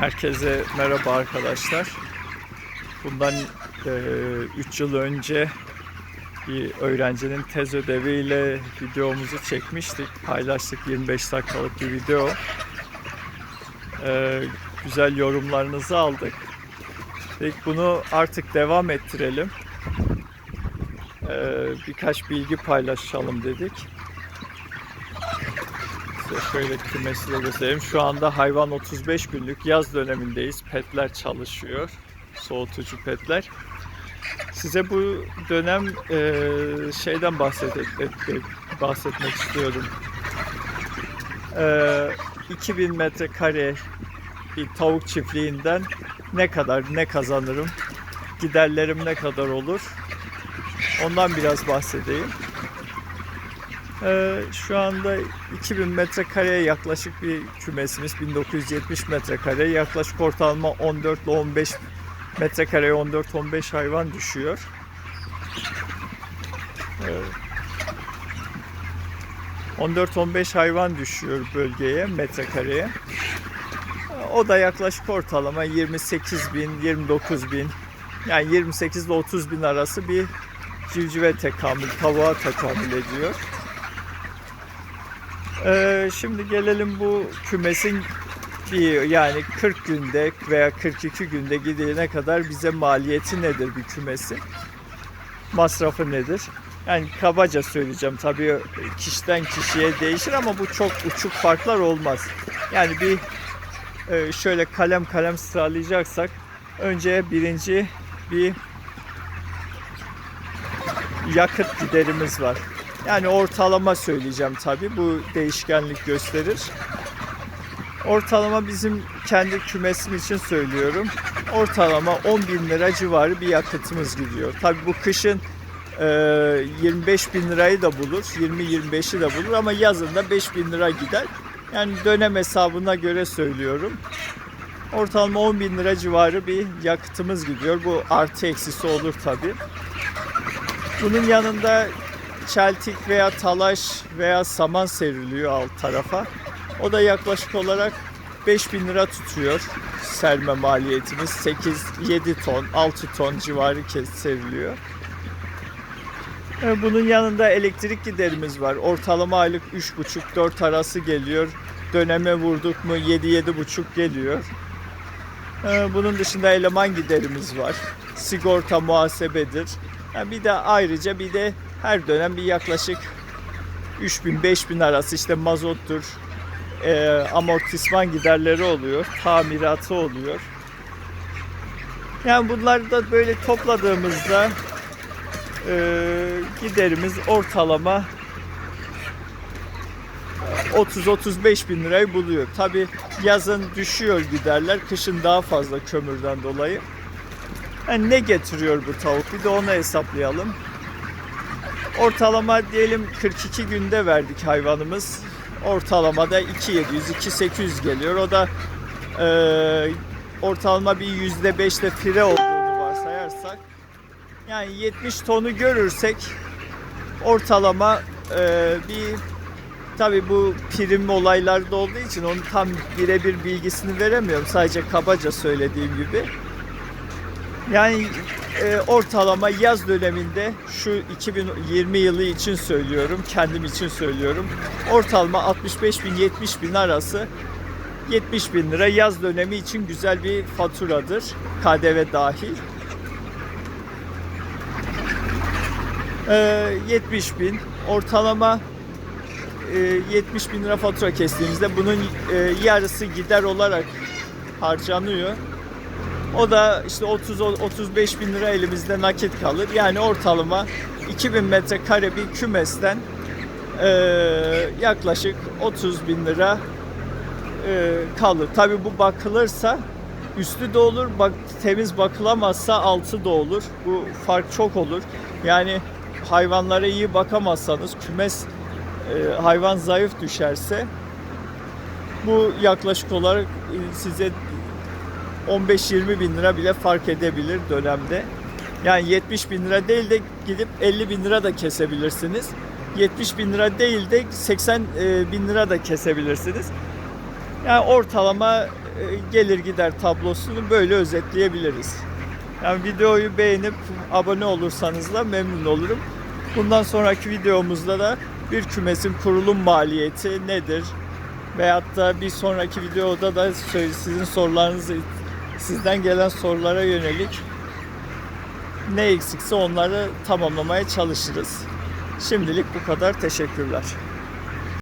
Herkese merhaba arkadaşlar. Bundan 3 yıl önce bir öğrencinin tez ödeviyle videomuzu çekmiştik. Paylaştık 25 dakikalık bir video. E, güzel yorumlarınızı aldık. Dedik bunu artık devam ettirelim. E, birkaç bilgi paylaşalım dedik. Size şöyle kümesi de göstereyim. Şu anda hayvan 35 günlük yaz dönemindeyiz. Petler çalışıyor. Soğutucu petler. Size bu dönem e, şeyden bahsetmek, bahsetmek istiyorum. E, 2000 metrekare bir tavuk çiftliğinden ne kadar ne kazanırım, giderlerim ne kadar olur, ondan biraz bahsedeyim. Ee, şu anda 2000 metrekareye yaklaşık bir kümesimiz 1970 metrekare yaklaşık ortalama 14 ile 15 metrekareye 14-15 hayvan düşüyor. Ee, 14-15 hayvan düşüyor bölgeye metrekareye. O da yaklaşık ortalama 28 bin, 29 bin yani 28 ile 30 bin arası bir civcive tekamül, tavuğa tekamül ediyor. Ee, şimdi gelelim bu kümesin bir yani 40 günde veya 42 günde gidene kadar bize maliyeti nedir bir kümesin? Masrafı nedir? Yani kabaca söyleyeceğim tabii kişiden kişiye değişir ama bu çok uçuk farklar olmaz. Yani bir e, şöyle kalem kalem sıralayacaksak önce birinci bir yakıt giderimiz var. Yani ortalama söyleyeceğim tabi. Bu değişkenlik gösterir. Ortalama bizim kendi kümesim için söylüyorum. Ortalama 10 bin lira civarı bir yakıtımız gidiyor. Tabi bu kışın e, 25 bin lirayı da bulur. 20-25'i de bulur ama yazında 5 bin lira gider. Yani dönem hesabına göre söylüyorum. Ortalama 10 bin lira civarı bir yakıtımız gidiyor. Bu artı eksisi olur tabi. Bunun yanında çeltik veya talaş veya saman seriliyor alt tarafa. O da yaklaşık olarak 5000 lira tutuyor serme maliyetimiz. 8-7 ton, 6 ton civarı kes seriliyor. E, Bunun yanında elektrik giderimiz var. Ortalama aylık 3,5-4 arası geliyor. Döneme vurduk mu 7-7,5 geliyor. E, Bunun dışında eleman giderimiz var. Sigorta muhasebedir. Yani bir de ayrıca bir de her dönem bir yaklaşık 3000-5000 arası işte mazottur, e, amortisman giderleri oluyor, tamiratı oluyor. Yani bunları da böyle topladığımızda e, giderimiz ortalama 30-35 bin lirayı buluyor. Tabi yazın düşüyor giderler, kışın daha fazla kömürden dolayı. Yani ne getiriyor bu tavuk? Bir de onu hesaplayalım. Ortalama diyelim 42 günde verdik hayvanımız. Ortalamada 2700-2800 geliyor. O da e, ortalama bir %5'te fire olduğunu varsayarsak yani 70 tonu görürsek ortalama e, bir tabi bu prim olaylarda olduğu için onu tam birebir bilgisini veremiyorum. Sadece kabaca söylediğim gibi. Yani e, ortalama yaz döneminde şu 2020 yılı için söylüyorum, kendim için söylüyorum. Ortalama 65 bin 70 bin arası 70 bin lira yaz dönemi için güzel bir faturadır. KDV dahil. E, 70 bin ortalama e, 70 bin lira fatura kestiğimizde bunun e, yarısı gider olarak harcanıyor. O da işte 30-35 bin lira elimizde nakit kalır. Yani ortalama 2000 metrekare bir kümesten e, yaklaşık 30 bin lira e, kalır. Tabi bu bakılırsa üstü de olur, bak, temiz bakılamazsa altı da olur. Bu fark çok olur. Yani hayvanlara iyi bakamazsanız kümes e, hayvan zayıf düşerse bu yaklaşık olarak e, size 15-20 bin lira bile fark edebilir dönemde. Yani 70 bin lira değil de gidip 50 bin lira da kesebilirsiniz. 70 bin lira değil de 80 bin lira da kesebilirsiniz. Yani ortalama gelir gider tablosunu böyle özetleyebiliriz. Yani videoyu beğenip abone olursanız da memnun olurum. Bundan sonraki videomuzda da bir kümesin kurulum maliyeti nedir? Veyahut da bir sonraki videoda da sizin sorularınızı sizden gelen sorulara yönelik ne eksikse onları tamamlamaya çalışırız. Şimdilik bu kadar. Teşekkürler.